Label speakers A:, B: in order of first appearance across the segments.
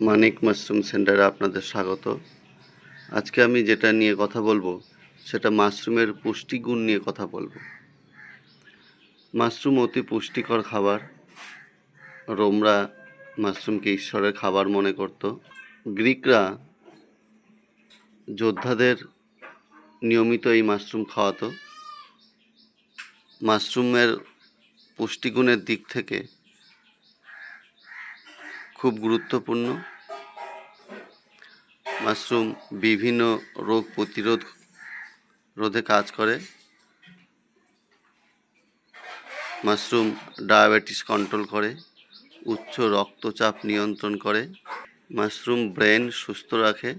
A: মানিক mushroom সেন্টারে আপনাদের স্বাগত। আজকে আমি যেটা নিয়ে কথা বলব, সেটা মাশরুমের পুষ্টিগুণ নিয়ে কথা বলব। মাশরুম অতি পুষ্টিকর খাবার। রোমরা মাশরুমকে ঈশ্বরের খাবার মনে করত। গ্রিকরা যোদ্ধাদের নিয়মিত এই মাশরুম খাওয়াতো। মাশরুমের পুষ্টিগুণের দিক থেকে খুব গুরুত্বপূর্ণ। মাশরুম বিভিন্ন রোগ প্রতিরোধ, রোধে কাজ করে। মাশরুম ডায়াবেটিস কন্ট্রোল করে, উচ্চ রক্তচাপ নিয়ন্ত্রণ করে। মাশরুম ব্রেন সুস্থ রাখে।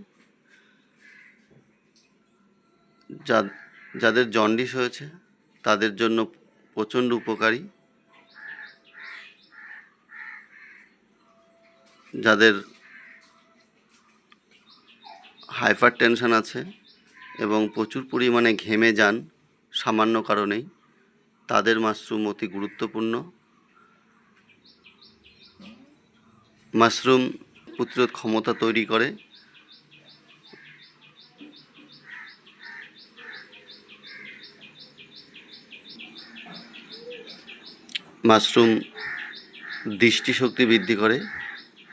A: যাদের জন্ডিস হয়েছে, তাদের জন্য প্রচণ্ড উপকারী। যাদের হাইপার টেনশন আছে এবং প্রচুর পরিমাণে ঘেমে যান সামান্য কারণেই, তাদের মাশরুম অতি গুরুত্বপূর্ণ। মাশরুম প্রতিরোধ ক্ষমতা তৈরি করে। মাশরুম দৃষ্টিশক্তি বৃদ্ধি করে।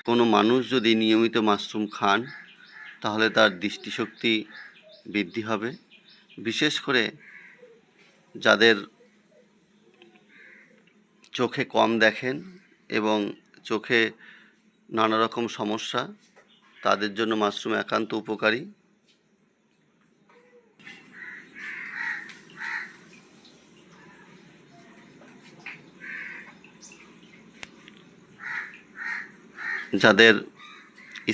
A: কোনো মানুষ যদি নিয়মিত মাশরুম খান, তাহলে তার দৃষ্টিশক্তি বৃদ্ধি হবে। বিশেষ করে যাদের চোখে কম দেখেন এবং চোখে নানা রকম সমস্যা, তাদের জন্য মাশরুম একান্ত উপকারী। যাদের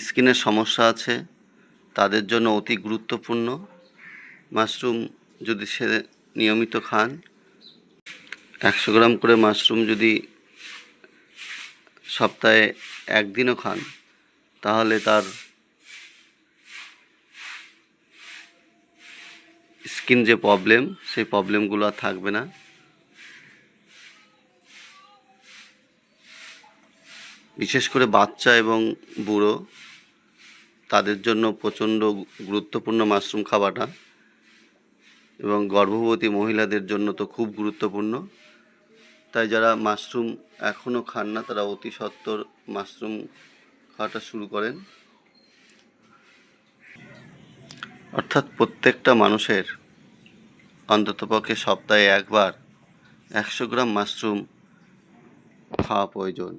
A: স্কিনের সমস্যা আছে, তাদের জন্য অতি গুরুত্বপূর্ণ। মাশরুম যদি সে নিয়মিত খান, একশো গ্রাম করে মাশরুম যদি সপ্তাহে একদিনও খান, তাহলে তার স্কিন যে প্রবলেম, সেই প্রবলেমগুলো আর থাকবে না। বিশেষ করে বাচ্চা এবং বুড়ো, তাদের জন্য প্রচণ্ড গুরুত্বপূর্ণ মাশরুম খাওয়াটা এবং গর্ভবতী মহিলাদের জন্য তো খুব গুরুত্বপূর্ণ। তাই যারা মাশরুম এখনও খান না, তারা অতি সত্বর মাশরুম খাওয়াটা শুরু করেন। অর্থাৎ প্রত্যেকটা মানুষের অন্ততপক্ষে সপ্তাহে একবার একশো গ্রাম মাশরুম খাওয়া প্রয়োজন।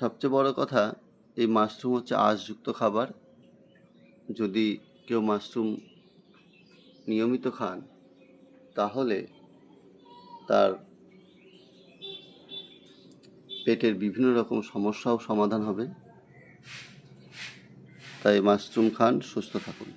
A: সবচেয়ে বড় কথা, এই মাশরুম হচ্ছে আঁশযুক্ত খাবার। যদি কেউ মাশরুম নিয়মিত খান, তাহলে তার পেটের বিভিন্ন রকম সমস্যাও সমাধান হবে। তাই মাশরুম খান, সুস্থ থাকুন।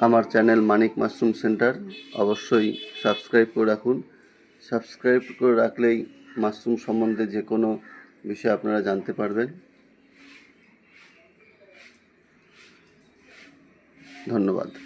A: আমার চ্যানেল মানিক মাশরুম সেন্টার অবশ্যই সাবস্ক্রাইব করে রাখুন। সাবস্ক্রাইব করে রাখলেই মাশরুম সম্বন্ধে যে কোনো বিষয় আপনারা জানতে পারবেন। ধন্যবাদ।